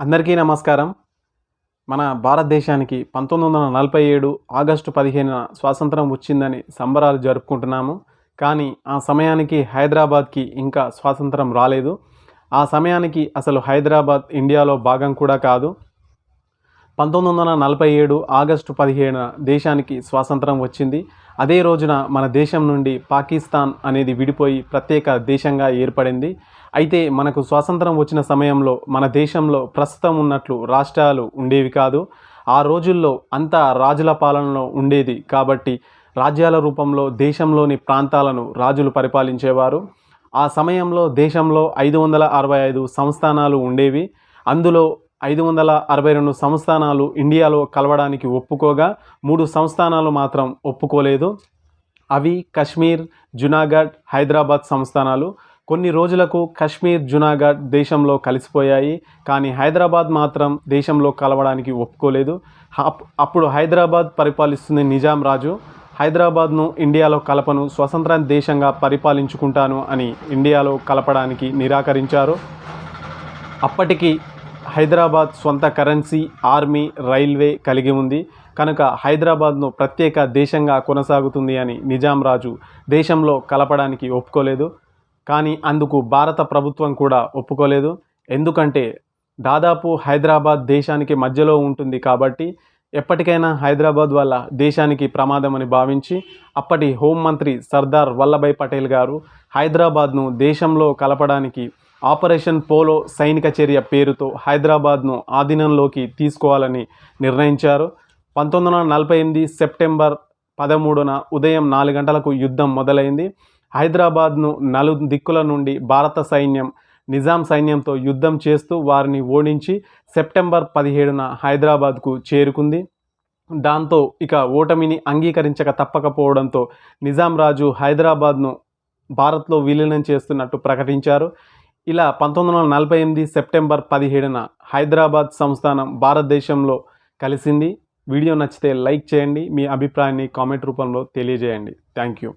అందరికీ నమస్కారం. మన భారతదేశానికి పంతొమ్మిది వందల నలభై ఏడు ఆగస్టు పదిహేనున స్వాతంత్రం వచ్చిందని సంబరాలు జరుపుకుంటున్నాము. కానీ ఆ సమయానికి హైదరాబాద్కి ఇంకా స్వాతంత్రం రాలేదు. ఆ సమయానికి అసలు హైదరాబాద్ ఇండియాలో భాగం కూడా కాదు. పంతొమ్మిది వందల నలభై ఏడు ఆగస్టు పదిహేను దేశానికి స్వాతంత్రం వచ్చింది. అదే రోజున మన దేశం నుండి పాకిస్తాన్ అనేది విడిపోయి ప్రత్యేక దేశంగా ఏర్పడింది. అయితే మనకు స్వాతంత్రం వచ్చిన సమయంలో మన దేశంలో ప్రస్తుతం ఉన్నట్లు రాష్ట్రాలు ఉండేవి కాదు. ఆ రోజుల్లో అంతా రాజుల పాలనలో ఉండేది కాబట్టి రాజ్యాల రూపంలో దేశంలోని ప్రాంతాలను రాజులు పరిపాలించేవారు. ఆ సమయంలో దేశంలో ఐదు వందల అరవై ఐదు సంస్థానాలు ఉండేవి. అందులో ఐదు వందల అరవై రెండు సంస్థానాలు ఇండియాలో కలవడానికి ఒప్పుకోగా మూడు సంస్థానాలు మాత్రం ఒప్పుకోలేదు. అవి కశ్మీర్ జునాగఢ్ హైదరాబాద్ సంస్థానాలు. కొన్ని రోజులకు కశ్మీర్ జునాగఢ్ దేశంలో కలిసిపోయాయి. కానీ హైదరాబాద్ మాత్రం దేశంలో కలవడానికి ఒప్పుకోలేదు. అప్పుడు హైదరాబాద్ పరిపాలిస్తుంది నిజాం రాజు. హైదరాబాద్ను ఇండియాలో కలపను స్వతంత్ర దేశంగా పరిపాలించుకుంటాను అని ఇండియాలో కలపడానికి నిరాకరించారు. అప్పటికి హైదరాబాద్ సొంత కరెన్సీ ఆర్మీ రైల్వే కలిగి ఉంది. కనుక హైదరాబాద్ను ప్రత్యేక దేశంగా కొనసాగుతుంది అని నిజాం రాజు దేశంలో కలపడానికి ఒప్పుకోలేదు. కానీ అందుకు భారత ప్రభుత్వం కూడా ఒప్పుకోలేదు. ఎందుకంటే దాదాపు హైదరాబాద్ దేశానికి మధ్యలో ఉంటుంది కాబట్టి ఎప్పటికైనా హైదరాబాద్ వల్ల దేశానికి ప్రమాదం అని భావించి అప్పటి హోంమంత్రి సర్దార్ వల్లభాయ్ పటేల్ గారు హైదరాబాద్ను దేశంలో కలపడానికి ఆపరేషన్ పోలో సైనిక చర్య పేరుతో హైదరాబాద్ను ఆధీనంలోకి తీసుకోవాలని నిర్ణయించారు. పంతొమ్మిది వందల నలభై ఎనిమిది సెప్టెంబర్ పదమూడున ఉదయం నాలుగు గంటలకు యుద్ధం మొదలైంది. హైదరాబాద్ను నలు దిక్కుల నుండి భారత సైన్యం నిజాం సైన్యంతో యుద్ధం చేస్తూ వారిని ఓడించి సెప్టెంబర్ పదిహేడున హైదరాబాద్కు చేరుకుంది. దాంతో ఇక ఓటమిని అంగీకరించక తప్పకపోవడంతో నిజాం రాజు హైదరాబాద్ను భారత్లో విలీనం చేస్తున్నట్టు ప్రకటించారు. ఇలా పంతొమ్మిది వందల నలభై ఎనిమిది సెప్టెంబర్ పదిహేడున హైదరాబాద్ సంస్థానం భారతదేశంలో కలిసింది. వీడియో నచ్చితే లైక్ చేయండి. మీ అభిప్రాయాన్ని కామెంట్ రూపంలో తెలియజేయండి. Thank you.